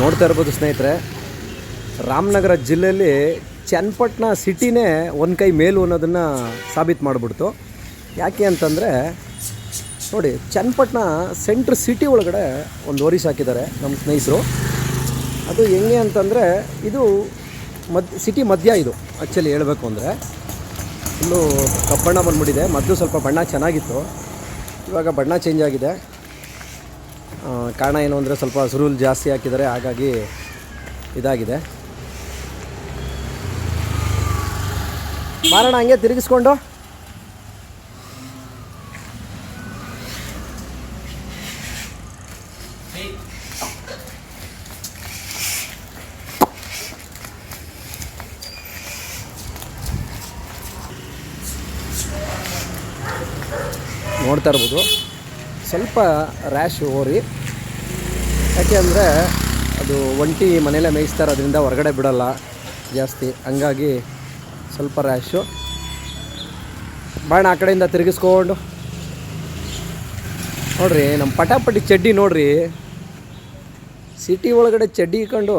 ನೋಡ್ತಾ ಇರ್ಬೋದು ಸ್ನೇಹಿತರೆ, ರಾಮನಗರ ಜಿಲ್ಲೆಯಲ್ಲಿ ಚನ್ನಪಟ್ಟಣ ಸಿಟಿನೇ ಒಂದು ಕೈ ಮೇಲು ಅನ್ನೋದನ್ನು ಸಾಬೀತು ಮಾಡಿಬಿಡ್ತು. ಯಾಕೆ ಅಂತಂದರೆ, ನೋಡಿ, ಚನ್ನಪಟ್ಟಣ ಸೆಂಟ್ರ್ ಸಿಟಿ ಒಳಗಡೆ ಒಂದು ಓರಿಸ್ ಹಾಕಿದ್ದಾರೆ ನಮ್ಮ ಸ್ನೇಹಿತರು. ಅದು ಹೆಂಗೆ ಅಂತಂದರೆ, ಇದು ಮದ್, ಸಿಟಿ ಮಧ್ಯ ಇದು ಆ್ಯಕ್ಚುಲಿ ಹೇಳಬೇಕು ಅಂದರೆ. ಫುಲ್ಲು ಕಬ್ಬಣ್ಣ ಬಂದ್ಬಿಟ್ಟಿದೆ. ಮೊದಲು ಸ್ವಲ್ಪ ಬಣ್ಣ ಚೆನ್ನಾಗಿತ್ತು. ಇವಾಗ ಬಣ್ಣ ಚೇಂಜ್ ಆಗಿದೆ. ಕಾರಣ ಏನು ಅಂದರೆ ಸ್ವಲ್ಪ ಸುರುಲ್ ಜಾಸ್ತಿ ಹಾಕಿದರೆ ಹಾಗಾಗಿ ಇದಾಗಿದೆ. ಮಾರಣ ಹಂಗೆ ತಿರುಗಿಸ್ಕೊಂಡು. ನೋಡ್ತಾ ಇರ್ಬೋದು. ಸ್ವಲ್ಪ ರ್ಯಾಶ್ ಓರಿ ಯಾಕೆ ಅಂದರೆ ಅದು ಒಂಟಿ ಮನೆಯಲ್ಲೇ ಮೇಯಿಸ್ತಾರೆ ಅದರಿಂದ ಹೊರಗಡೆ ಬಿಡೋಲ್ಲ. ಜಾಸ್ತಿ. ಹಂಗಾಗಿ ಸ್ವಲ್ಪ ರ್ಯಾಶು ಬಾಣ ಆ ಕಡೆಯಿಂದ ತಿರುಗಿಸ್ಕೊಂಡು. ನೋಡ್ರಿ ನಮ್ಮ ಪಟಾಪಟಿ ಚಡ್ಡಿ ನೋಡ್ರಿ. ಸಿಟಿ ಒಳಗಡೆ ಚಡ್ಡಿ ಇಕ್ಕೊಂಡು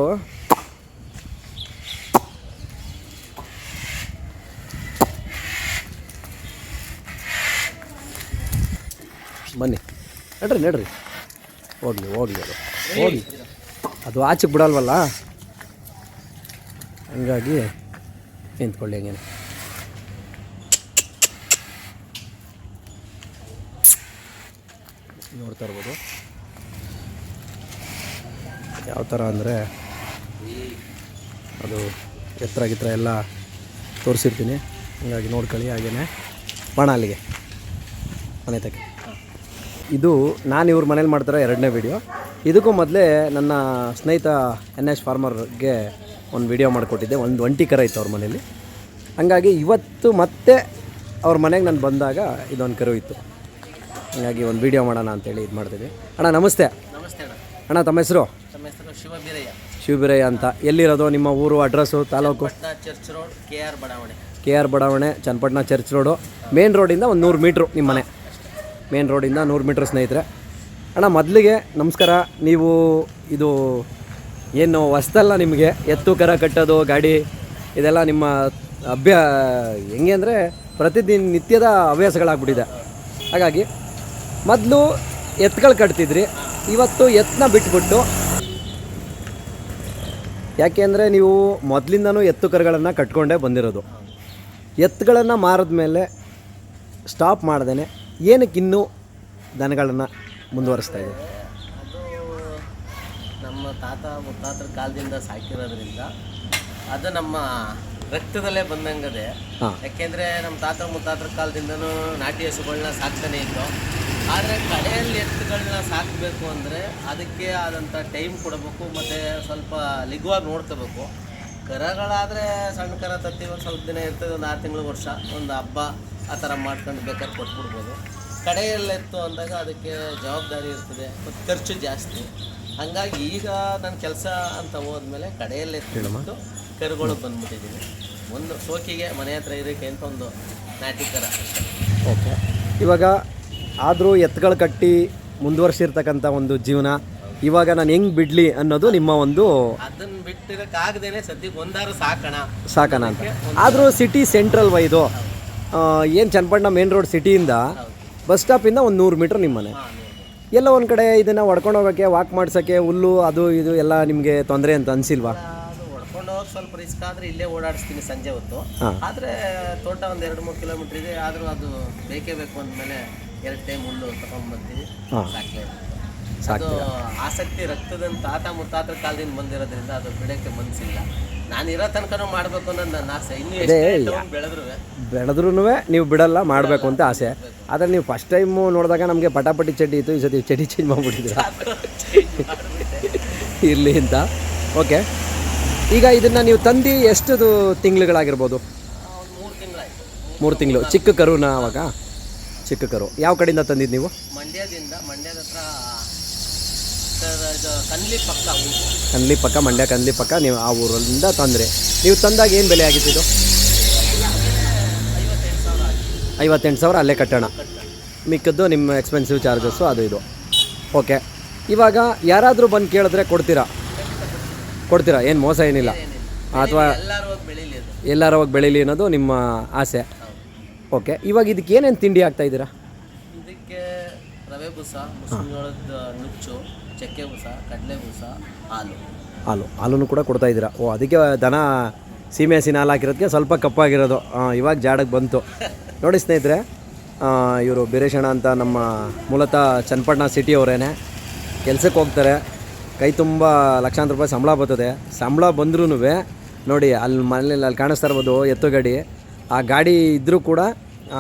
ಬನ್ನಿ. ನಡ್ರಿ ನಡ್ರಿ. ಹೋಗ್ಲಿ ಹೋಗ್ಲಿ ಅದು. ಹೋಗ್ಲಿ. ಅದು ಆಚೆಗೆ ಬಿಡಲ್ವಲ್ಲ? ಹಂಗಾಗಿ ನಿಂತ್ಕೊಳ್ಳಿ ಹಂಗೇನೆ. ನೋಡ್ತಾ ಇರ್ಬೋದು. ಯಾವ ಥರ ಅಂದರೆ ಅದು ಎತ್ತರ ಗಿತ್ರ ಎಲ್ಲ ತೋರಿಸಿರ್ತೀನಿ. ಹಂಗಾಗಿ ನೋಡ್ಕೊಳ್ಳಿ ಹಾಗೇ ಬಾಣ ಅಲ್ಲಿಗೆ. ಮನೆ ತಕ್ಕೆ. ಇದು ನಾನು ಇವ್ರ ಮನೇಲಿ ಮಾಡ್ತಿರೋ ಎರಡನೇ ವಿಡಿಯೋ. ಇದಕ್ಕೂ ಮೊದಲೇ ನನ್ನ ಸ್ನೇಹಿತ ಎನ್ ಎಸ್ ಫಾರ್ಮರ್ಗೆ ಒಂದು ವಿಡಿಯೋ ಮಾಡಿಕೊಟ್ಟಿದ್ದೆ. ಒಂದು ಒಂಟಿ ಕರ ಇತ್ತು ಅವ್ರ ಮನೇಲಿ. ಹಂಗಾಗಿ ಇವತ್ತು ಮತ್ತೆ ಅವ್ರ ಮನೆಗೆ ನಾನು ಬಂದಾಗ ಇದೊಂದು ಕರು ಇತ್ತು. ಹಂಗಾಗಿ ಒಂದು ವಿಡಿಯೋ ಮಾಡೋಣ ಅಂತೇಳಿ ಇದು ಮಾಡ್ತಿದ್ದೆ. ಅಣ್ಣ ನಮಸ್ತೆ. ನಮಸ್ತೆ ಅಣ್ಣ. ತಮ್ಮ ಹೆಸರು? ಶಿವಬಿರಯ್ಯ. ಅಂತ. ಎಲ್ಲಿರೋದು? ನಿಮ್ಮ ಊರು address taluk? Church road K R ಬಡಾವಣೆ. ಕೆ ಆರ್ ಬಡಾವಣೆ ಚನ್ನಪಟ್ಟಣ ಚರ್ಚ್ ರೋಡು. ಮೇನ್ ರೋಡಿಂದ ಒಂದು ನೂರು ಮೀಟ್ರು ನಿಮ್ಮ ಮನೆ. ಮೇನ್ ರೋಡಿಂದ ನೂರು ಮೀಟ್ರ್ ಸ್ನೇಹಿತರೆ. ಅಣ್ಣ, ಮೊದಲಿಗೆ ನಮಸ್ಕಾರ. ನೀವು ಇದು ಏನು ಹೊಸ್ದಲ್ಲ ನಿಮಗೆ? ಎತ್ತು, ಕರ ಕಟ್ಟೋದು, ಗಾಡಿ, ಇದೆಲ್ಲ ನಿಮ್ಮ ಅಭ್ಯ, ಹೆಂಗೆ ಅಂದರೆ ಪ್ರತಿದಿನ ನಿತ್ಯದ ಹವ್ಯಾಸಗಳಾಗ್ಬಿಟ್ಟಿದೆ. ಹಾಗಾಗಿ ಮೊದಲು ಎತ್ತುಗಳು ಕಟ್ತಿದ್ರಿ, ಇವತ್ತು ಎತ್ತನ್ನ ಬಿಟ್ಬಿಟ್ಟು ಯಾಕೆ ಅಂದರೆ ನೀವು ಮೊದಲಿಂದನೂ ಎತ್ತು ಕರಗಳನ್ನು ಕಟ್ಕೊಂಡೇ ಬಂದಿರೋದು. ಎತ್ತುಗಳನ್ನು ಮಾರಿದ ಮೇಲೆ ಸ್ಟಾಪ್ ಮಾಡ್ದೇ ಏನಕ್ಕೆ ಇನ್ನೂ ದನಗಳನ್ನು ಮುಂದುವರಿಸ್ತಾ ಇದೆ? ಅದು ನಮ್ಮ ತಾತ ಮುತ್ತಾತರ ಕಾಲದಿಂದ ಸಾಕಿರೋದ್ರಿಂದ ಅದು ನಮ್ಮ ರಕ್ತದಲ್ಲೇ ಬಂದಂಗದೆ. ಯಾಕೆಂದರೆ ನಮ್ಮ ತಾತ ಮುತ್ತಾತರ ಕಾಲದಿಂದನೂ ನಾಟಿ ಹಸುಗಳನ್ನ ಸಾಕ್ತಾನೆ ಇತ್ತು ಆದರೆ ಕಡೆಯಲ್ಲಿ ಎತ್ತುಗಳನ್ನ ಸಾಕಬೇಕು ಅಂದರೆ ಅದಕ್ಕೆ ಆದಂಥ ಟೈಮ್ ಕೊಡಬೇಕು ಮತ್ತು ಸ್ವಲ್ಪ ಲಿಗುವಾಗಿ ನೋಡ್ಕೋಬೇಕು. ಕರಗಳಾದರೆ ಸಣ್ಣ ಕರ ತತ್ತಿ ಒಂದು ಸ್ವಲ್ಪ ದಿನ ಇರ್ತದೆ ಒಂದು ಆರು ತಿಂಗಳು ವರ್ಷ ಒಂದು ಹಬ್ಬ. ಆ ಥರ ಮಾಡ್ಕೊಂಡು ಬೇಕಾದ್ರೆ ಕೊಟ್ಬಿಡ್ಬೋದು. ಕಡೆಯಲ್ಲಿತ್ತು ಅಂದಾಗ ಅದಕ್ಕೆ ಜವಾಬ್ದಾರಿ ಇರ್ತದೆ ಮತ್ತು ಖರ್ಚು ಜಾಸ್ತಿ. ಹಾಗಾಗಿ ಈಗ ನನ್ನ ಕೆಲಸ ಅಂತ ಹೋದ್ಮೇಲೆ ಕಡೆಯಲ್ಲಿತ್ತು ಕರುಗಳು ಬಂದ್ಬಿಟ್ಟಿದ್ದೀನಿ ಒಂದು ಸೋಕಿಗೆ ಮನೆ ಹತ್ರ ಇರೋಕ್ಕೆ ಅಂತ ಒಂದು ನಾಟಿ ಕರ. ಓಕೆ. ಇವಾಗ ಆದರೂ ಎತ್ತುಗಳು ಕಟ್ಟಿ ಮುಂದುವರ್ಸಿರ್ತಕ್ಕಂಥ ಒಂದು ಜೀವನ ಇವಾಗ ನಾನು ಹೆಂಗ್ ಬಿಡ್ಲಿ ಅನ್ನೋದು ನಿಮ್ಮ ಒಂದು ಅದನ್ನ ಬಿಟ್ಟಿರೋಕ್ಕಾಗದೇನೆ ಸದ್ಯಕ್ಕೆ ಒಂದಾರು ಸಾಕೋಣ. ಸಾಕಣ ಅಂತ. ಆದರೂ ಸಿಟಿ ಸೆಂಟ್ರಲ್ ಇದು. ಏನು ಚನ್ನಪಟ್ಟಣ ಮೇನ್ ರೋಡ್ ಸಿಟಿಯಿಂದ ಬಸ್ ಸ್ಟಾಪಿಂದ ಒಂದು ನೂರು ಮೀಟ್ರ್ ನಿಮ್ಮ ಮನೆ ಎಲ್ಲ ಒಂದು ಕಡೆ ಇದನ್ನು ಹೊಡ್ಕೊಂಡು ಹೋಗೋಕ್ಕೆ ವಾಕ್ ಮಾಡ್ಸೋಕ್ಕೆ ಹುಲ್ಲು ಅದು ಇದು ಎಲ್ಲ ನಿಮಗೆ ತೊಂದರೆ ಅಂತ ಅನಿಸಿಲ್ವಾ? ಅದು ಹೊಡ್ಕೊಂಡು ಹೋಗಿ ಸ್ವಲ್ಪ ರಿಸ್ಕ್ ಆದರೆ ಇಲ್ಲೇ ಓಡಾಡಿಸ್ತೀನಿ ಸಂಜೆ ಹೊತ್ತು. ಆದರೆ ತೋಟ ಒಂದು ಎರಡು ಮೂರು ಕಿಲೋಮೀಟ್ರ್ ಇದೆ ಆದರೂ ಅದು ಬೇಕೇ ಬೇಕು ಅಂದಮೇಲೆ ಎರಡು ಟೈಮ್ ಹುಲ್ಲು ತಗೊಂಡ್ಬರ್ತೀವಿ ಅದು ಆಸಕ್ತಿ ರಕ್ತದಂತ ತಾತ ಮುತ್ತಾತ ಕಾಲದಿಂದ ಬಂದಿರೋದ್ರಿಂದ ಅದು ಬಿಡಕ್ಕೆ ಮನಸ್ಸಿಲ್ಲ ನಾನು ಇರೋ ತನಕನೂ ಮಾಡಬೇಕು ಅನ್ನೋದು ನನ್ನ ಆಸೆ. ಇನ್ನೂ ಬೆಳೆದ್ರು ಬೆಳೆದ್ರೂ ನೀವು ಬಿಡಲ್ಲ ಮಾಡಬೇಕು ಅಂತ ಆಸೆ. ಆದರೆ ನೀವು ಫಸ್ಟ್ ಟೈಮು ನೋಡಿದಾಗ ನಮಗೆ ಪಟಾಪಟಿ ಚಡ್ಡಿ ಇತ್ತು ಈ ಸತಿ ಚಡಿ ಚೇಂಜ್ ಮಾಡಿಬಿಟ್ಟಿದ್ದೀರಾ? ಇರಲಿ ಅಂತ. ಓಕೆ ಈಗ ಇದನ್ನು ನೀವು ತಂದು ಎಷ್ಟು ತಿಂಗಳುಗಳಾಗಿರ್ಬೋದು? ಮೂರು ತಿಂಗಳು. ಚಿಕ್ಕ ಕರುನ ಅವಾಗ? ಚಿಕ್ಕ ಕರು. ಯಾವ ಕಡೆಯಿಂದ ತಂದಿದ್ದು ನೀವು? ಮಂಡ್ಯದಿಂದ ಮಂಡ್ಯದ ಹತ್ರ ಸರ್ ಇದು ಕನ್ಲಿ ಪಕ್ಕ ಊರು. ಕನ್ಲಿ ಪಕ್ಕ ಮಂಡ್ಯ ಕನ್ಲಿ ಪಕ್ಕ ನೀವು ಆ ಊರಿಂದ ತಂದರೆ. ನೀವು ತಂದಾಗ ಏನು ಬೆಲೆ ಆಗಿತ್ತು ಇದು? ಐವತ್ತೆಂಟು ಸಾವಿರ ಆಗಿದೆ. ಐವತ್ತೆಂಟು ಸಾವಿರ ಅಲ್ಲೇ ಕಟ್ಟೋಣ. ಮಿಕ್ಕದ್ದು ನಿಮ್ಮ ಎಕ್ಸ್ಪೆನ್ಸಿವ್ ಚಾರ್ಜಸ್ಸು ಅದು ಇದು. ಓಕೆ ಇವಾಗ ಯಾರಾದರೂ ಬಂದು ಕೇಳಿದ್ರೆ ಕೊಡ್ತೀರಾ? ಕೊಡ್ತೀರಾ? ಏನು ಮೋಸ ಏನಿಲ್ಲ. ಅಥವಾ ಎಲ್ಲರೂ ಹೋಗಿ ಬೆಳೀಲಿ ಅದು. ಎಲ್ಲಾರ ಹೋಗಿ ಬೆಳೀಲಿ ಅನ್ನೋದು ನಿಮ್ಮ ಆಸೆ. ಓಕೆ ಇವಾಗ ಇದಕ್ಕೆ ಏನೇನು ತಿಂಡಿ ಆಗ್ತಾ ಇದ್ದೀರಾ? ಇದಕ್ಕೆ ರವೆ ಬುಸ ನುಚ್ಚು ಚಕ್ಕೆ ಬೂಸ ಕಡಲೆ ಬೂಸ ಹಾಲು. ಹಾಲು, ಹಾಲನ್ನು ಕೂಡ ಕೊಡ್ತಾ ಇದ್ದೀರಾ. ಓ, ಅದಕ್ಕೆ ದನ ಸೀಮೆ ಹಸಿನ ಹಾಲು ಹಾಕಿರೋದಕ್ಕೆ ಸ್ವಲ್ಪ ಕಪ್ಪಾಗಿರೋದು. ಇವಾಗ ಜಾಡಕ್ಕೆ ಬಂತು. ನೋಡಿ ಸ್ನೇಹಿತರೆ ಇವರು ಬೀರೇಶಣ್ಣ ಅಂತ ನಮ್ಮ ಮೂಲತಃ ಚನ್ನಪಟ್ಟಣ ಸಿಟಿ ಅವರೇನೆ. ಕೆಲಸಕ್ಕೆ ಹೋಗ್ತಾರೆ. ಕೈ ತುಂಬ ಲಕ್ಷಾಂತರ ರೂಪಾಯಿ ಸಂಬಳ ಬರ್ತದೆ. ಸಂಬಳ ಬಂದ್ರೂ ನೋಡಿ, ಅಲ್ಲಿ ಮನೇಲಿ ಅಲ್ಲಿ ಕಾಣಿಸ್ತಾ ಇರ್ಬೋದು ಎತ್ತು ಗಾಡಿ. ಆ ಗಾಡಿ ಇದ್ದರೂ ಕೂಡ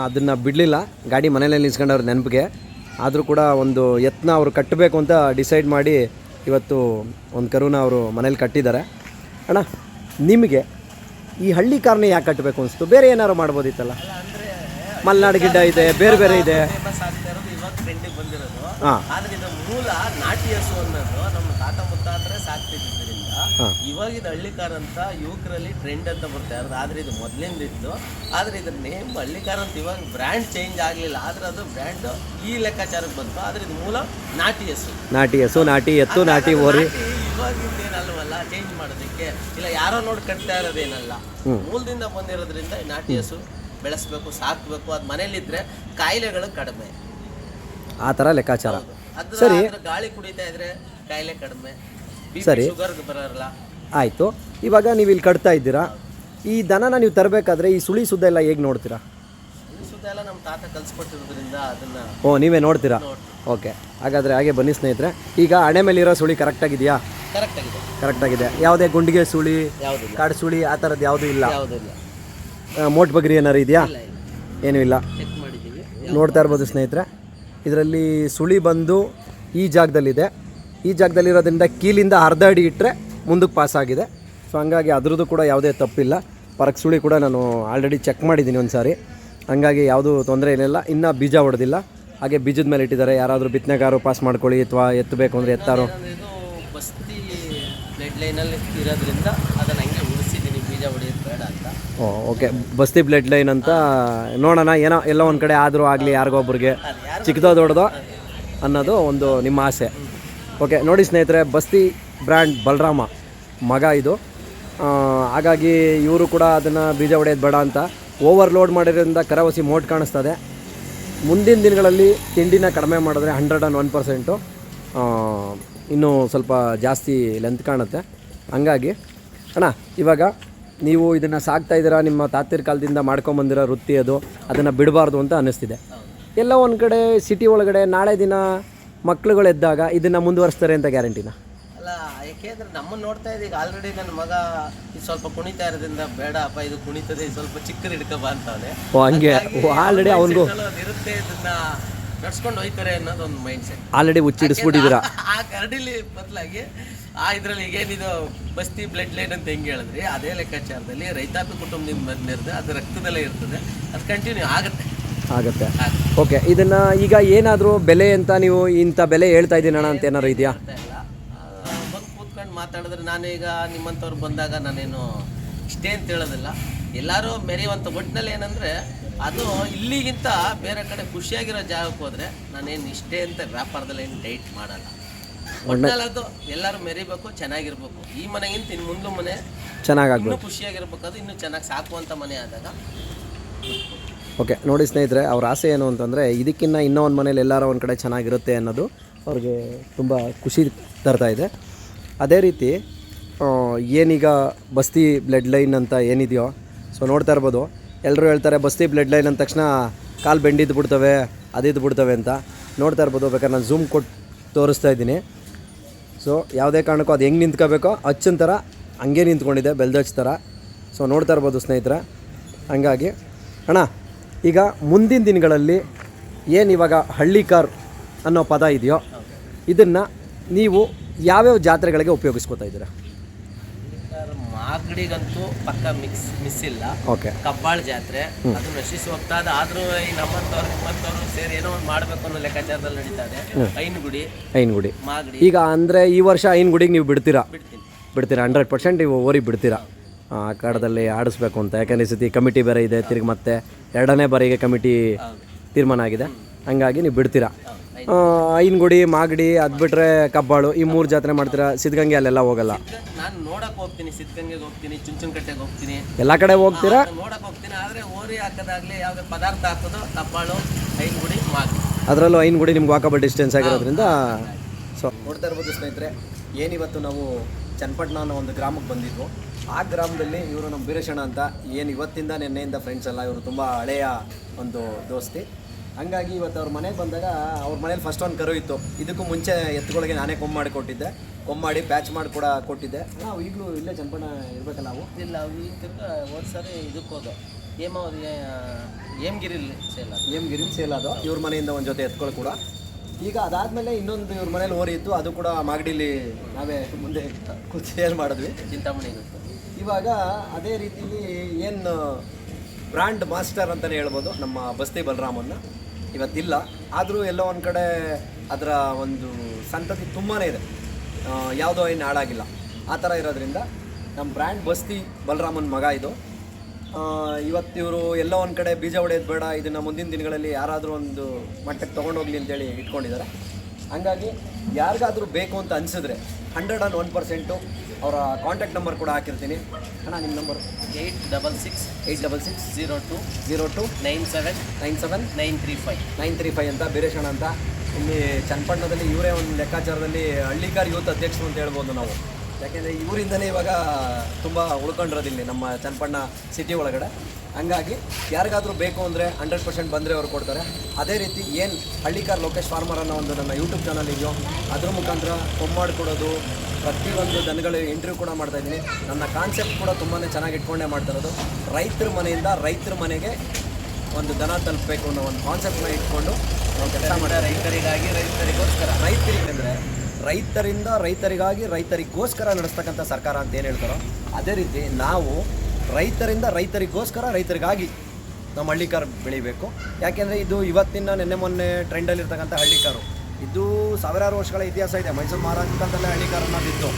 ಅದನ್ನು ಬಿಡಲಿಲ್ಲ. ಗಾಡಿ ಮನೇಲಿ ನಿಲ್ಸ್ಕೊಂಡವ್ರ ನೆನಪಿಗೆ. ಆದರೂ ಕೂಡ ಒಂದು ಯತ್ನ ಅವರು ಕಟ್ಟಬೇಕು ಅಂತ ಡಿಸೈಡ್ ಮಾಡಿ ಇವತ್ತು ಒಂದು ಕರುನ ಅವರು ಮನೇಲಿ ಕಟ್ಟಿದ್ದಾರೆ. ಅಣ್ಣ ನಿಮಗೆ ಈ ಹಳ್ಳಿ ಕಾರಣ ಯಾಕೆ ಕಟ್ಟಬೇಕು ಅನಿಸ್ತು? ಬೇರೆ ಏನಾದ್ರು ಮಾಡ್ಬೋದಿತ್ತಲ್ಲ? ಮಲೆನಾಡು ಗಿಡ್ಡ ಇದೆ ಬೇರೆ ಬೇರೆ ಇದೆ. ಹಾಂ. ಮೂಲ ನಾಟಿ ಹಸು ಅನ್ನೋದು ನಮ್ಮ ತಾತ ಮುತ್ತಾತ್ರೆ ಸಾಕ್ತಿದ್ದರಿಂದ ಹಾ. ಇವಾಗಿನ ಹಳ್ಳಿಕಾರ ಅಂತ ಯುವಕರಲ್ಲಿ ಟ್ರೆಂಡ್ ಅಂತ ಬರ್ತಾ ಇರೋದು. ಆದ್ರೆ ಇದು ಮೊದಲಿಂದ ಇತ್ತು ಆದ್ರೆ ಇದ್ರ ನೇಮ್ ಹಳ್ಳಿಕಾರ ಅಂತ ಇವಾಗ ಬ್ರ್ಯಾಂಡ್ ಚೇಂಜ್ ಆಗಲಿಲ್ಲ. ಆದ್ರೆ ಅದು ಬ್ರ್ಯಾಂಡ್ ಈ ಲೆಕ್ಕಾಚಾರಕ್ಕೆ ಬಂತು. ಆದ್ರೆ ಇದು ಮೂಲ ನಾಟಿ ಹಸು. ನಾಟಿ ಹಸು ನಾಟಿ ಎತ್ತು ನಾಟಿ ಓರಿ ಇವಾಗಿಂದ ಏನಲ್ವಲ್ಲ ಚೇಂಜ್ ಮಾಡೋದಕ್ಕೆ. ಇಲ್ಲ ಯಾರೋ ನೋಡಿ ಕಟ್ತಾ ಇರೋದೇನಲ್ಲ ಮೂಲದಿಂದ ಬಂದಿರೋದ್ರಿಂದ ನಾಟಿ ಹಸು ಬೆಳೆಸ್ಬೇಕು ಸಾಕ್ಬೇಕು. ಅದು ಮನೇಲಿದ್ರೆ ಕಾಯಿಲೆಗಳು ಕಡಿಮೆ. ಆ ಥರ ಲೆಕ್ಕಾಚಾರ. ಸರಿ. ಗಾಳಿ ಕುಡಿತಾ ಇದ್ರೆ ಕಾಯಿಲೆ ಕಡಿಮೆ. ಸರಿ. ಆಯಿತು. ಇವಾಗ ನೀವು ಇಲ್ಲಿ ಕಟ್ತಾ ಇದ್ದೀರಾ. ಈ ದನನ ನೀವು ತರಬೇಕಾದ್ರೆ ಈ ಸುಳಿ ಸುದ್ದ ಎಲ್ಲ ಹೇಗೆ ನೋಡ್ತೀರಾ? ಸುತ್ತ ಎಲ್ಲ ನಮ್ಮ ತಾತ ಕಲ್ಸ್ಕೊಟ್ಟಿರೋದ್ರಿಂದ ಅದನ್ನ ಓ ನೀವೇ ನೋಡ್ತೀರಾ? ಓಕೆ. ಹಾಗಾದರೆ ಹಾಗೆ ಬನ್ನಿ ಸ್ನೇಹಿತರೆ. ಈಗ ಹಣೆ ಮೇಲಿರೋ ಸುಳಿ ಕರೆಕ್ಟಾಗಿದೆಯಾ? ಕರೆಕ್ಟ್ ಆಗಿದೆ. ಕರೆಕ್ಟಾಗಿದೆ. ಯಾವುದೇ ಗುಂಡಿಗೆ ಸುಳಿ ಯಾವುದಿಲ್ಲ. ಕಾಡು ಸುಳಿ ಆ ಥರದ್ದು ಯಾವುದೂ ಇಲ್ಲ. ಆ, ಮೋಟ್ ಬಗ್ರಿ ಏನಾರು ಇದೆಯಾ? ಇಲ್ಲ ಇಲ್ಲ. ಏನೂ ಇಲ್ಲ. ಚೆಕ್ ಮಾಡಿದ್ದೀವಿ. ನೋಡ್ತಾ ಇರ್ಬೋದು ಸ್ನೇಹಿತರೆ. ಇದರಲ್ಲಿ ಸುಳಿ ಬಂದು ಈ ಜಾಗದಲ್ಲಿದೆ. ಈ ಜಾಗದಲ್ಲಿರೋದ್ರಿಂದ ಕೀಲಿಂದ ಅರ್ಧ ಅಡಿ ಇಟ್ಟರೆ ಮುಂದಕ್ಕೆ ಪಾಸ್ ಆಗಿದೆ. ಸೊ ಹಂಗಾಗಿ ಅದ್ರದ್ದು ಕೂಡ ಯಾವುದೇ ತಪ್ಪಿಲ್ಲ. ಪರಕ್ ಸುಳಿ ಕೂಡ ನಾನು ಆಲ್ರೆಡಿ ಚೆಕ್ ಮಾಡಿದ್ದೀನಿ ಒಂದು ಸಾರಿ ಹಂಗಾಗಿ ಯಾವುದೂ ತೊಂದರೆ ಏನಿಲ್ಲ. ಇನ್ನೂ ಬೀಜ ಹೊಡೆದಿಲ್ಲ. ಹಾಗೆ ಬೀಜದ ಮೇಲೆ ಇಟ್ಟಿದ್ದಾರೆ. ಯಾರಾದರೂ ಬಿತ್ತನೆಗಾರು ಪಾಸ್ ಮಾಡ್ಕೊಳ್ಳಿ ಅಥವಾ ಎತ್ತಬೇಕು ಅಂದರೆ ಎತ್ತಾರೋ. ಬಸ್ತಿ ಬ್ಲಡ್ ಲೈನಲ್ಲಿ ಇರೋದ್ರಿಂದ ಅದನ್ನ ಹಂಗೆ ಉಳಿಸಿದ್ದೀನಿ ಬೀಜ ಹೊಡೆಯೋದು ಬೇಡ ಅಂತ. ಓ ಓಕೆ ಬಸ್ತಿ ಬ್ಲಡ್ ಲೈನ್ ಅಂತ ನೋಡೋಣ. ಏನೋ ಎಲ್ಲೋ ಒಂದು ಕಡೆ ಆದರೂ ಆಗಲಿ ಯಾರಿಗೋ ಒಬ್ರಿಗೆ. ಚಿಕ್ಕದೋ ದೊಡ್ಡದೋ ಅನ್ನೋದು ಒಂದು ನಿಮ್ಮ ಆಸೆ. ಓಕೆ, ನೋಡಿ ಸ್ನೇಹಿತರೆ, ಬಸ್ತಿ ಬ್ರ್ಯಾಂಡ್ ಬಲರಾಮ, ಮಗ ಇದು. ಹಾಗಾಗಿ ಇವರು ಕೂಡ ಅದನ್ನು ಬೀಜ ಹೊಡೆಯೋದು ಬೇಡ ಅಂತ. ಓವರ್ಲೋಡ್ ಮಾಡಿರೋದ್ರಿಂದ ಕರವಸಿ ಮೋಟ್ ಕಾಣಿಸ್ತದೆ. ಮುಂದಿನ ದಿನಗಳಲ್ಲಿ ತಿಂಡಿನ ಕಡಿಮೆ ಮಾಡಿದ್ರೆ ಹಂಡ್ರೆಡ್ ಆ್ಯಂಡ್ ಒನ್ ಪರ್ಸೆಂಟು ಇನ್ನೂ ಸ್ವಲ್ಪ ಜಾಸ್ತಿ ಲೆಂತ್ ಕಾಣುತ್ತೆ. ಹಂಗಾಗಿ, ಅಣ್ಣ, ಇವಾಗ ನೀವು ಇದನ್ನು ಸಾಕ್ತಾ ಇದ್ದೀರಾ? ನಿಮ್ಮ ತಾತಿರ ಕಾಲದಿಂದ ಮಾಡ್ಕೊಂಬಂದಿರೋ ವೃತ್ತಿ ಅದು, ಅದನ್ನು ಬಿಡಬಾರ್ದು ಅಂತ ಅನ್ನಿಸ್ತಿದೆ. ಎಲ್ಲ ಒಂದು ಕಡೆ ಸಿಟಿ ಒಳಗಡೆ ನಾಳೆ ದಿನ ಮಕ್ಳುಗಳು ಎದ್ದಾಗ ಇದನ್ನ ಮುಂದುವರಿಸ್ತಾರೆ ಅಂತ ಗ್ಯಾರಂಟಿನ? ಅಲ್ಲ ಯಾಕೆಂದ್ರೆ ನಮ್ಮನ್ನ ನೋಡ್ತಾ ಇದೀಗ ಈಗ ಆಲ್ರೆಡಿ ನನ್ನ ಮಗ ಇದು ಸ್ವಲ್ಪ ಕುಣಿತಾ ಇರೋದ್ರಿಂದ ಬೇಡ ಅಪ್ಪ ಇದು ಕುಣಿತದೆ ಇದು ಸ್ವಲ್ಪ ಚಿಕ್ಕದು ಹಿಡ್ಕಬ ಅಂತವನೆ. ಓ ಹಂಗೆ. ಆಲ್ರೆಡಿ ಅವನಿಗೂ ಇರುತ್ತೆ ಇದನ್ನ ನಡ್ಸ್ಕೊಂಡು ಹೋಯ್ತಾರೆ ಅನ್ನೋದು ಒಂದು ಮೈಂಡ್ ಸೆಟ್ ಆಲ್ರೆಡಿ ಹುಚ್ಚಿಡಿಸ್ಬಿಟ್ಟಿದ್ದೀರಾ ಆ ಕರಡಿಲಿ ಬದಲಾಗಿ ಆ ಇದ್ರಲ್ಲಿ ಈಗೇನಿದು ಬಸ್ತಿ ಬ್ಲಡ್ ಲೈನ್ ಅಂತ ಹೆಂಗೆ ಹೇಳಿದ್ರಿ ಅದೇ ಲೆಕ್ಕಾಚಾರದಲ್ಲಿ ರೈತಾಪಿ ಕುಟುಂಬದಿಂದ ಬಂದಿರುತ್ತೆ ಅದು ರಕ್ತದಲ್ಲೇ ಇರ್ತದೆ ಅದು ಕಂಟಿನ್ಯೂ ಆಗುತ್ತೆ. ಆಗುತ್ತೆ. ಓಕೆ ಇದನ್ನು ಈಗ ಏನಾದರೂ ಬೆಲೆ ಅಂತ ನೀವು ಇಂಥ ಬೆಲೆ ಹೇಳ್ತಾ ಇದ್ದೀನಣ್ಣ ಅಂತ ಏನಾದ್ರು ಇದೆಯಾ? ಬಂದು ಕೂತ್ಕೊಂಡು ಮಾತಾಡಿದ್ರೆ ನಾನೀಗ ನಿಮ್ಮಂಥವ್ರು ಬಂದಾಗ ನಾನೇನು ಇಷ್ಟೇ ಅಂತ ಹೇಳೋದಿಲ್ಲ. ಎಲ್ಲರೂ ಮೆರೆಯುವಂಥ ಒಟ್ಟಿನಲ್ಲಿ ಏನಂದರೆ ಅದು ಇಲ್ಲಿಗಿಂತ ಬೇರೆ ಕಡೆ ಖುಷಿಯಾಗಿರೋ ಜಾಗಕ್ಕೆ ಹೋದರೆ ನಾನೇನು ಇಷ್ಟೇ ಅಂತ ವ್ಯಾಪಾರದಲ್ಲಿ ಏನು ಡೈಟ್ ಮಾಡಲ್ಲ. ಒಟ್ಟಿನಲ್ಲಿ ಅದು ಎಲ್ಲರೂ ಮೆರಿಬೇಕು ಚೆನ್ನಾಗಿರ್ಬೇಕು. ಈ ಮನೆಗಿಂತ ಇನ್ನು ಮುಂದೆ ಮನೆ ಚೆನ್ನಾಗಿ ಇನ್ನೂ ಖುಷಿಯಾಗಿರ್ಬೇಕು. ಅದು ಇನ್ನೂ ಚೆನ್ನಾಗಿ ಸಾಕುವಂಥ ಮನೆ ಆದಾಗ ಓಕೆ, ನೋಡಿ ಸ್ನೇಹಿತರೆ, ಅವ್ರ ಆಸೆ ಏನು ಅಂತಂದರೆ, ಇದಕ್ಕಿನ್ನ ಇನ್ನೂ ಒಂದು ಮನೇಲಿ ಎಲ್ಲರೂ ಒಂದು ಕಡೆ ಚೆನ್ನಾಗಿರುತ್ತೆ ಅನ್ನೋದು ಅವ್ರಿಗೆ ತುಂಬ ಖುಷಿ ತರ್ತಾ ಇದೆ. ಅದೇ ರೀತಿ ಏನೀಗ ಬಸ್ತಿ ಬ್ಲಡ್ ಲೈನ್ ಅಂತ ಏನಿದೆಯೋ ಸೊ ನೋಡ್ತಾ ಇರ್ಬೋದು. ಎಲ್ಲರೂ ಹೇಳ್ತಾರೆ, ಬಸ್ತಿ ಬ್ಲಡ್ ಲೈನ್ ಅಂದ ತಕ್ಷಣ ಕಾಲು ಬೆಂಡಿದ್ದು ಬಿಡ್ತವೆ ಅದಿದ್ದು ಬಿಡ್ತವೆ ಅಂತ. ನೋಡ್ತಾ ಇರ್ಬೋದು, ಬೇಕಾದ್ರೆ ನಾನು ಝೂಮ್ ಕೊಟ್ಟು ತೋರಿಸ್ತಾ ಇದ್ದೀನಿ. ಸೊ ಯಾವುದೇ ಕಾರಣಕ್ಕೂ ಅದು ಹೆಂಗೆ ನಿಂತ್ಕೋಬೇಕೋ, ಅಚ್ಚನ ಥರ ಹಂಗೆ ನಿಂತ್ಕೊಂಡಿದೆ ಬೆಲ್ದಚ್ ಥರ ಸೊ ನೋಡ್ತಾ ಇರ್ಬೋದು ಸ್ನೇಹಿತರೆ, ಹಂಗಾಗಿ. ಅಣ್ಣ ಈಗ ಮುಂದಿನ ದಿನಗಳಲ್ಲಿ ಏನು ಇವಾಗ ಹಳ್ಳಿ ಕಾರ್ ಅನ್ನೋ ಪದ ಇದೆಯೋ ಇದನ್ನು ನೀವು ಯಾವ್ಯಾವ ಜಾತ್ರೆಗಳಿಗೆ ಉಪಯೋಗಿಸ್ಕೊತಾ ಇದ್ದೀರಾ? ಮಾಗಡಿಗಂತೂ ಪಕ್ಕ ಮಿಕ್ಸ್ ಮಿಸ್ ಇಲ್ಲ. ಓಕೆ. ಕಬ್ಬಾಳ್ ಜಾತ್ರೆ ಅದು ನಶಿಸಿ ಹೋಗ್ತಾ ಇದೆ ಆದ್ರೂ ಈ ನಮ್ಮಂತವ್ರು ನಿಮ್ಮಂತವ್ರು ಸೇರಿ ಏನೋ ಒಂದು ಮಾಡಬೇಕು ಅನ್ನೋ ಲೆಕ್ಕಾಚಾರದಲ್ಲಿ ನಡೀತಾ ಇದೆ. ಐನಗುಡಿ ಐನ್ಗುಡಿ. ಮಾಗಡಿ ಈಗ ಅಂದರೆ ಈ ವರ್ಷ ಐನ್ಗುಡಿಗೆ ನೀವು ಬಿಡ್ತೀರಾ? ಬಿಡ್ತೀನಿ. ಬಿಡ್ತೀರಾ? ಹಂಡ್ರೆಡ್ ಪರ್ಸೆಂಟ್ ನೀವು ಓರಿ ಬಿಡ್ತೀರಾ? ಆ ಕಡದಲ್ಲಿ ಆಡಿಸ್ಬೇಕು ಅಂತ. ಯಾಕಂದರೆ ಈ ಸತಿ ಕಮಿಟಿ ಬೇರೆ ಇದೆ ತಿರ್ಗಿ ಮತ್ತೆ ಎರಡನೇ ಬಾರಿಗೆ ಕಮಿಟಿ ತೀರ್ಮಾನ ಆಗಿದೆ. ಹಂಗಾಗಿ ನೀವು ಬಿಡ್ತೀರಾ? ಐನ್ಗುಡಿ ಮಾಗಡಿ ಅದು ಬಿಟ್ಟರೆ ಕಬ್ಬಾಳು ಈ ಮೂರು ಜಾತ್ರೆ ಮಾಡ್ತೀರಾ? ಸಿದ್ಧಗಂಗೆ ಅಲ್ಲೆಲ್ಲ ಹೋಗಲ್ಲ. ನಾನು ನೋಡಕ್ಕೆ ಹೋಗ್ತೀನಿ ಸಿದ್ಧಗಂಗೆಗೆ ಹೋಗ್ತೀನಿ ಚುಂಚನಕಟ್ಟೆಗೆ ಹೋಗ್ತೀನಿ. ಎಲ್ಲ ಕಡೆ ಹೋಗ್ತೀರಾ? ಅದರಲ್ಲೂ ಹೋಗ್ತೀನಿ ಆದ್ರೆ ಓರಿ ಹಾಕೋದಾಗ್ಲಿ ಯಾವ್ದೇ ಪದಾರ್ಥ ಹಾಕೋದು ಕಬ್ಬಾಳು ಐನ್ಗುಡಿ ಮಾಗು ಅದರಲ್ಲೂ ಐನಗುಡಿ ನಿಮ್ಗೆ ವಾಕಬಲ್ ಡಿಸ್ಟೆನ್ಸ್ ಆಗಿರೋದ್ರಿಂದ ಸೊ ನೋಡ್ತಾ ಇರ್ಬೋದು ಸ್ನೇಹಿತರೆ ಏನಿವತ್ತು ನಾವು ಚನ್ನಪಟ್ಟಣ ಅನ್ನೋ ಒಂದು ಗ್ರಾಮಕ್ಕೆ ಬಂದಿದ್ವು. ಆ ಗ್ರಾಮದಲ್ಲಿ ಇವರು ನಮ್ಮ ಬೀರೇಶಣ್ಣ ಅಂತ. ಏನು ಇವತ್ತಿಂದ ನಿನ್ನೆಯಿಂದ ಫ್ರೆಂಡ್ಸ್ ಅಲ್ಲ ಇವರು ತುಂಬ ಹಳೆಯ ಒಂದು ದೋಸ್ತಿ. ಹಂಗಾಗಿ ಇವತ್ತು ಅವ್ರ ಮನೆಗೆ ಬಂದಾಗ ಅವ್ರ ಮನೇಲಿ ಫಸ್ಟ್ ಒಂದು ಕರು ಇತ್ತು. ಇದಕ್ಕೂ ಮುಂಚೆ ಎತ್ತುಗಳಿಗೆ ನಾನೇ ಕೊಮ್ಮ ಮಾಡಿ ಕೊಟ್ಟಿದ್ದೆ. ಕೊಮ್ಮು ಮಾಡಿ ಪ್ಯಾಚ್ ಮಾಡಿ ಕೂಡ ಕೊಟ್ಟಿದ್ದೆ. ನಾವು ಈಗಲೂ ಇಲ್ಲೇ ಚನ್ನಪಟ್ಟಣ ಇರಬೇಕಲ್ಲ ನಾವು? ಇಲ್ಲ ಈ ತಿರ್ಗ ಹೋದ್ ಸರಿ ಇದಕ್ಕೆ ಹೋದ. ಹೇಮಾವತಿ ಹೇಮಗಿರಿಲಿ ಸೇಲ್ ಗಿರಿಲ್ ಸೇಲ್ ಅದು ಇವ್ರ ಮನೆಯಿಂದ ಒಂದು ಜೊತೆ ಎತ್ಕೊಳ್ಳಿ ಕೂಡ. ಈಗ ಅದಾದಮೇಲೆ ಇನ್ನೊಂದು ಇವ್ರ ಮನೇಲಿ ಓರಿ ಇತ್ತು ಅದು ಕೂಡ ಮಾಗಡಿಲಿ ನಾವೇ ಮುಂದೆ ಕೂತು ಸೇಲ್ ಮಾಡಿದ್ವಿ. ಚಿಂತಾಮಣಿ ಇರುತ್ತೆ ಇವಾಗ ಅದೇ ರೀತಿಲಿ ಏನು ಬ್ರ್ಯಾಂಡ್ ಮಾಸ್ಟರ್ ಅಂತಲೇ ಹೇಳ್ಬೋದು, ನಮ್ಮ ಬಸ್ತಿ ಬಲರಾಮನ್ನ. ಇವತ್ತಿಲ್ಲ. ಆದರೂ ಎಲ್ಲೋ ಒಂದು ಕಡೆ ಅದರ ಒಂದು ಸಂತತಿ ತುಂಬಾ ಇದೆ. ಯಾವುದೋ ಏನು ಹಾಳಾಗಿಲ್ಲ. ಆ ಥರ ಇರೋದ್ರಿಂದ ನಮ್ಮ ಬ್ರ್ಯಾಂಡ್ ಬಸ್ತಿ ಬಲರಾಮನ್ ಮಗ ಇದು. ಇವತ್ತು ಇವರು ಎಲ್ಲೋ ಒಂದು ಕಡೆ ಬೀಜ ಹೊಡೆಯೋದು ಬೇಡ, ಇದನ್ನು ಮುಂದಿನ ದಿನಗಳಲ್ಲಿ ಯಾರಾದರೂ ಒಂದು ಮಟ್ಟಕ್ಕೆ ತೊಗೊಂಡೋಗ್ಲಿ ಅಂತೇಳಿ ಇಟ್ಕೊಂಡಿದ್ದಾರೆ. ಹಾಗಾಗಿ ಯಾರಿಗಾದರೂ ಬೇಕು ಅಂತ ಅನಿಸಿದ್ರೆ ಹಂಡ್ರೆಡ್ ಆ್ಯಂಡ್ ಒನ್ ಪರ್ಸೆಂಟು ಅವರ ಕಾಂಟ್ಯಾಕ್ಟ್ ನಂಬರ್ ಕೂಡ ಹಾಕಿರ್ತೀನಿ. ಅಣ್ಣ ನಿಮ್ಮ number eight double six eight double six zero two zero two nine seven nine seven nine three five. Nine three five ಅಂತ ಬೀರೇಶಣ್ಣ ಅಂತ. ಇಲ್ಲಿ ಚನ್ನಪಟ್ಟಣದಲ್ಲಿ ಇವರೇ ಒಂದು ಲೆಕ್ಕಾಚಾರದಲ್ಲಿ ಹಳ್ಳಿಕಾರ್ ಯೂತ್ ಅಧ್ಯಕ್ಷರು ಅಂತ ಹೇಳ್ಬೋದು ನಾವು. ಯಾಕೆಂದರೆ ಇವರಿಂದನೇ ಇವಾಗ ತುಂಬ ಉಳ್ಕೊಂಡಿರೋದಿಲ್ಲಿ ನಮ್ಮ ಚನ್ನಪಟ್ಟಣ ಸಿಟಿ ಒಳಗಡೆ. ಹಂಗಾಗಿ ಯಾರಿಗಾದರೂ ಬೇಕು ಅಂದರೆ ಹಂಡ್ರೆಡ್ ಪರ್ಸೆಂಟ್ ಬಂದರೆ ಅವ್ರು ಕೊಡ್ತಾರೆ. ಅದೇ ರೀತಿ ಏನು ಹಳ್ಳಿಕಾರ್ ಲೋಕೇಶ್ ಫಾರ್ಮರ್ ಅನ್ನೋ ಒಂದು ನನ್ನ ಯೂಟ್ಯೂಬ್ ಚಾನಲ್ ಇದೆಯೋ ಅದ್ರ ಮುಖಾಂತರ ಕೊಡೋದು ಪ್ರತಿಯೊಂದು ದನಗಳು ಇಂಟರ್ವ್ಯೂ ಕೂಡ ಮಾಡ್ತಾ ಇದ್ದೀನಿ. ನನ್ನ ಕಾನ್ಸೆಪ್ಟ್ ಕೂಡ ತುಂಬಾ ಚೆನ್ನಾಗಿ ಇಟ್ಕೊಂಡೇ ಮಾಡ್ತಾ ಇರೋದು. ರೈತರ ಮನೆಯಿಂದ ರೈತರ ಮನೆಗೆ ಒಂದು ದನ ತಲುಪಬೇಕು ಅನ್ನೋ ಒಂದು ಕಾನ್ಸೆಪ್ಟ್ನ ಇಟ್ಕೊಂಡು ನಾವು ಕೆಲಸ ಮಾಡಿ ರೈತರಿಗಾಗಿ ರೈತರಿಗೋಸ್ಕರ. ರೈತರಿಗೆ ಅಂದರೆ ರೈತರಿಂದ ರೈತರಿಗಾಗಿ ರೈತರಿಗೋಸ್ಕರ ನಡೆಸ್ತಕ್ಕಂಥ ಸರ್ಕಾರ ಅಂತ ಏನು ಹೇಳ್ತಾರೋ ಅದೇ ರೀತಿ ನಾವು ರೈತರಿಂದ ರೈತರಿಗೋಸ್ಕರ ರೈತರಿಗಾಗಿ ನಮ್ಮ ಹಳ್ಳಿಕಾರ್ ಬೆಳಿಬೇಕು. ಯಾಕೆಂದರೆ ಇದು ಇವತ್ತಿನ ನಿನ್ನೆ ಮೊನ್ನೆ ಟ್ರೆಂಡಲ್ಲಿರ್ತಕ್ಕಂಥ ಹಳ್ಳಿಕಾರು. ಇದು ಸಾವಿರಾರು ವರ್ಷಗಳ ಇತಿಹಾಸ ಇದೆ. ಮೈಸೂರು ಮಹಾರಾಜಕಾಲದಲ್ಲೇ ಹಳ್ಳಿಕಾರ್ ಅನ್ನೋದಿತ್ತು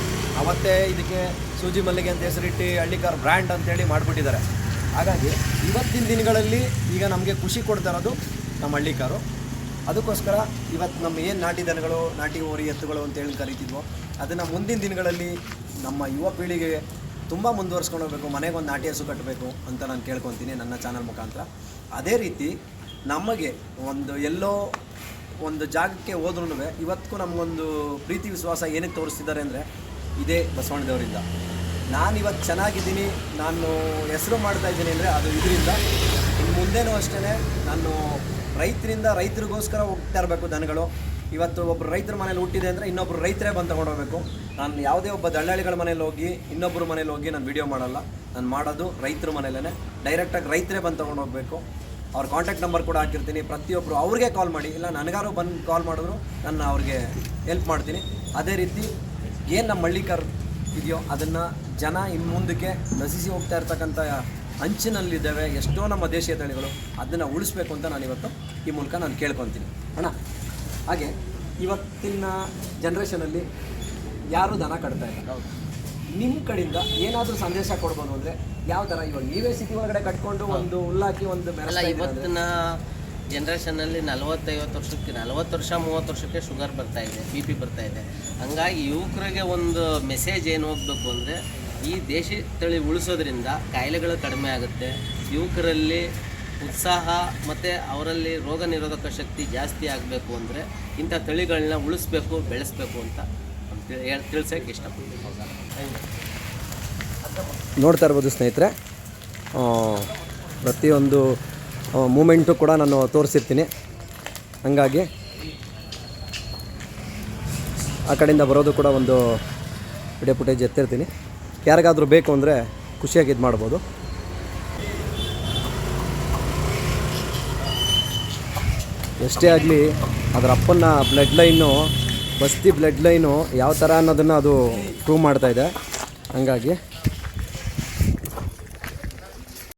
ಅವತ್ತೇ ಇದಕ್ಕೆ ಸೂಜಿ ಮಲ್ಲಿಗೆ ಅಂತ ಹೆಸರಿಟ್ಟು ಹಳ್ಳಿಕಾರ್ ಬ್ರ್ಯಾಂಡ್ ಅಂತೇಳಿ ಮಾಡಿಬಿಟ್ಟಿದ್ದಾರೆ. ಹಾಗಾಗಿ ಇವತ್ತಿನ ದಿನಗಳಲ್ಲಿ ಈಗ ನಮಗೆ ಖುಷಿ ಕೊಡ್ತಾ ಇರೋದು ನಮ್ಮ ಹಳ್ಳಿಕಾರು. ಅದಕ್ಕೋಸ್ಕರ ಇವತ್ತು ನಮ್ಮ ಏನು ನಾಟಿ ದನಗಳು, ನಾಟಿ ಓರಿ ಎತ್ತುಗಳು ಅಂತೇಳಿ ಕರಿತಿದ್ವೋ, ಅದನ್ನು ಮುಂದಿನ ದಿನಗಳಲ್ಲಿ ನಮ್ಮ ಯುವ ಪೀಳಿಗೆಗೆ ತುಂಬ ಮುಂದುವರ್ಸ್ಕೊಂಡು ಹೋಗಬೇಕು ಮನೆಗೆ ಒಂದು ನಾಟಿ ಹಸು ಕಟ್ಟಬೇಕು ಅಂತ ನಾನು ಕೇಳ್ಕೊತೀನಿ ನನ್ನ ಚಾನಲ್ ಮುಖಾಂತರ. ಅದೇ ರೀತಿ ನಮಗೆ ಒಂದು ಎಲ್ಲೋ ಒಂದು ಜಾಗಕ್ಕೆ ಹೋದ್ರೂ ಇವತ್ತಿಗೂ ನಮಗೊಂದು ಪ್ರೀತಿ ವಿಶ್ವಾಸ ಏನಕ್ಕೆ ತೋರಿಸ್ತಿದ್ದಾರೆ ಅಂದರೆ ಇದೇ ಬಸವಣ್ಣದವರಿಂದ ನಾನು ಇವತ್ತು ಚೆನ್ನಾಗಿದ್ದೀನಿ, ನಾನು ಹೆಸರು ಮಾಡ್ತಾ ಇದ್ದೀನಿ ಅಂದರೆ ಅದು ಇದರಿಂದ. ಮುಂದೇನೂ ಅಷ್ಟೇ ನಾನು ರೈತರಿಂದ ರೈತರಿಗೋಸ್ಕರ ಹೋಗ್ತಾ ಇರಬೇಕು ದನಗಳು. ಇವತ್ತು ಒಬ್ಬರು ರೈತರ ಮನೇಲಿ ಹುಟ್ಟಿದೆ ಅಂದರೆ ಇನ್ನೊಬ್ಬರು ರೈತರೇ ಬಂದು ತಗೊಂಡೋಗಬೇಕು. ನಾನು ಯಾವುದೇ ಒಬ್ಬ ದಳ್ಳಾಳಿಗಳ ಮನೇಲಿ ಹೋಗಿ ಇನ್ನೊಬ್ಬರ ಮನೇಲಿ ಹೋಗಿ ನಾನು ವಿಡಿಯೋ ಮಾಡಲ್ಲ. ನಾನು ಮಾಡೋದು ರೈತರ ಮನೇಲೇ ಡೈರೆಕ್ಟಾಗಿ ರೈತರೇ ಬಂದು ತೊಗೊಂಡೋಗ್ಬೇಕು. ಅವ್ರ ಕಾಂಟ್ಯಾಕ್ಟ್ ನಂಬರ್ ಕೂಡ ಹಾಕಿರ್ತೀನಿ. ಪ್ರತಿಯೊಬ್ಬರು ಅವ್ರಿಗೆ ಕಾಲ್ ಮಾಡಿ. ಇಲ್ಲ, ನನಗಾರು ಬಂದು ಕಾಲ್ ಮಾಡಿದ್ರು ನಾನು ಅವ್ರಿಗೆ ಹೆಲ್ಪ್ ಮಾಡ್ತೀನಿ. ಅದೇ ರೀತಿ ಏನು ನಮ್ಮ ಹಳ್ಳಿಕರ್ ಇದೆಯೋ ಅದನ್ನು ಜನ ಇನ್ನು ಮುಂದಕ್ಕೆ ನಶಿಸಿ ಹೋಗ್ತಾ ಇರ್ತಕ್ಕಂಥ ಅಂಚಿನಲ್ಲಿದ್ದಾವೆ. ಎಷ್ಟೋ ನಮ್ಮ ದೇಶೀಯ ತಳಿಗಳು ಅದನ್ನು ಉಳಿಸ್ಬೇಕು ಅಂತ ನಾನು ಇವತ್ತು ಈ ಮೂಲಕ ನಾನು ಕೇಳ್ಕೊತೀನಿ. ಅಣ್ಣ ಹಾಗೆ ಇವತ್ತಿನ ಜನ್ರೇಷನಲ್ಲಿ ಯಾರು ದನ ಕಟ್ತಾ ಇಲ್ಲ? ನಿಮ್ಮ ಕಡೆಯಿಂದ ಏನಾದರೂ ಸಂದೇಶ ಕೊಡ್ಬೋದು ಅಂದರೆ ಯಾವ ಥರ ಇವಾಗ ನೀವೇ ಸಿಟಿ ಒಳಗಡೆ ಕಟ್ಕೊಂಡು ಒಂದು ಹುಲ್ಲಾಕಿ ಒಂದು ಅಂದ್ರೆ- ಇವತ್ತಿನ ಜನ್ರೇಷನಲ್ಲಿ ನಲವತ್ತೈವತ್ತು ವರ್ಷಕ್ಕೆ ನಲವತ್ತು ವರ್ಷ ಮೂವತ್ತು ವರ್ಷಕ್ಕೆ ಶುಗರ್ ಬರ್ತಾ ಇದೆ ಬಿ ಪಿ ಬರ್ತಾ ಇದೆ. ಹಂಗಾಗಿ ಯುವಕರಿಗೆ ಒಂದು ಮೆಸೇಜ್ ಏನು ಹೋಗ್ಬೇಕು ಅಂದರೆ ಈ ದೇಶಿ ತಳಿ ಉಳಿಸೋದ್ರಿಂದ ಕಾಯಿಲೆಗಳು ಕಡಿಮೆ ಆಗುತ್ತೆ. ಯುವಕರಲ್ಲಿ ಉತ್ಸಾಹ ಮತ್ತು ಅವರಲ್ಲಿ ರೋಗ ನಿರೋಧಕ ಶಕ್ತಿ ಜಾಸ್ತಿ ಆಗಬೇಕು ಅಂದರೆ ಇಂಥ ತಳಿಗಳನ್ನ ಉಳಿಸ್ಬೇಕು, ಬೆಳೆಸ್ಬೇಕು ಅಂತ ತಿಳ್ಸೋಕ್ಕೆ ಇಷ್ಟಪಡ್ತೀನಿ. ನೋಡ್ತಾ ಇರ್ಬೋದು ಸ್ನೇಹಿತರೆ. ಪ್ರತಿಯೊಂದು ಮೂಮೆಂಟು ಕೂಡ ನಾನು ತೋರಿಸಿರ್ತೀನಿ. ಹಂಗಾಗಿ ಆ ಕಡೆಯಿಂದ ಬರೋದು ಕೂಡ ಒಂದು ವಿಡಿಯೋ ಫುಟೇಜ್ ಎತ್ತಿರ್ತೀನಿ. ಯಾರಿಗಾದರೂ ಬೇಕು ಅಂದರೆ ಖುಷಿಯಾಗಿ ಇದು ಮಾಡ್ಬೋದು ಎಷ್ಟೇ ಆಗಲಿ ಅದರ ಅಪ್ಪನ ಬ್ಲಡ್ ಲೈನು ಬಸ್ತಿ ಬ್ಲಡ್ ಲೈನು ಯಾವ ಥರ ಅನ್ನೋದನ್ನು ಅದು ಪ್ರೂವ್ ಮಾಡ್ತಾಯಿದೆ ಹಂಗಾಗಿ